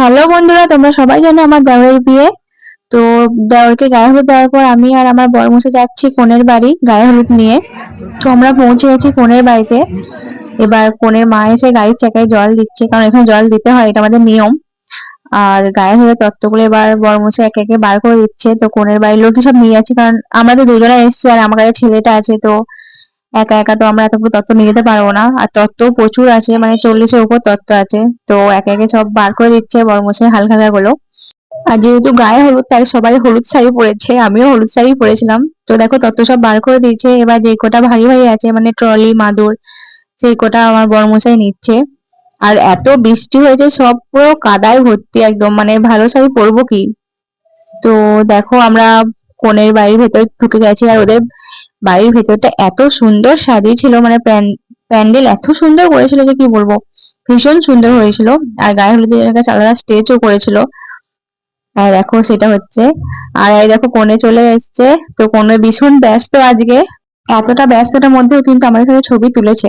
Hello বন্ধুরা, তোমরা সবাই জানো আমার দেওরের বিয়ে। তো দেওরকে গায়ে হলুদ দেওয়ার পর আমি আর আমার বরমশে যাচ্ছি কনের বাড়ি গায়ে হলুদ নিয়ে। তো আমরা পৌঁছে গেছি কনের বাড়িতে। এবার কনের মা এসে গাড়ির চাকায় জল দিচ্ছে, কারণ এখানে জল দিতে হয়, এটা আমাদের নিয়ম। আর গায়ে হলুদ তত্ত্বগুলো এবার বরমশে একে একে বার করে দিচ্ছে। তো কনের বাড়ির লোকই সব নিয়ে যাচ্ছে, কারণ আমাদের দুজনে এসেছি আর আমার কাছে ছেলেটা আছে, তো একা একা তো আমরা এতগুলো তত্ত্ব নিয়ে যেতে পারব না। আর তত্ত্ব প্রচুর আছে মানে চল্লিশের উপর তত্ত্ব আছে। তো একে একে সব বার করে দিচ্ছে বরমশাই হালকা হালকা গুলো আর যেহেতু গায়ে হলুদ, তাই সবাই হলুদ শাড়ি পরেছে, আমিও হলুদ শাড়ি পরেছিলাম। তো দেখো তত্ত্ব সব বার করে দিয়েছে, এবার যে কটা ভারী ভারী আছে মানে ট্রলি, মাদুর, সেই কটা আমার বরমশাই নিচ্ছে। আর এত বৃষ্টি হয়েছে, সব পুরো কাদায় ভর্তি একদম মানে ভালো শাড়ি পরবো কি? তো দেখো আমরা কনের বাড়ির ভেতর ঢুকে গেছি, আর ওদের বাড়ির ভেতরটা এত সুন্দর সাজিয়েছিল মানে প্যান্ডেল এত সুন্দর করেছিল যে কি বলব, ভীষণ সুন্দর হয়েছিল। আর গায়ে হলুদের কাছে আলাদা স্টেজও করেছিল। আর দেখো সেটা হচ্ছে, আর এই দেখো কোণে চলে এসছে। তো কোণে ভীষণ ব্যস্ত আজকে। এতটা ব্যস্ততার মধ্যেও কিন্তু আমাদের সাথে ছবি তুলেছে।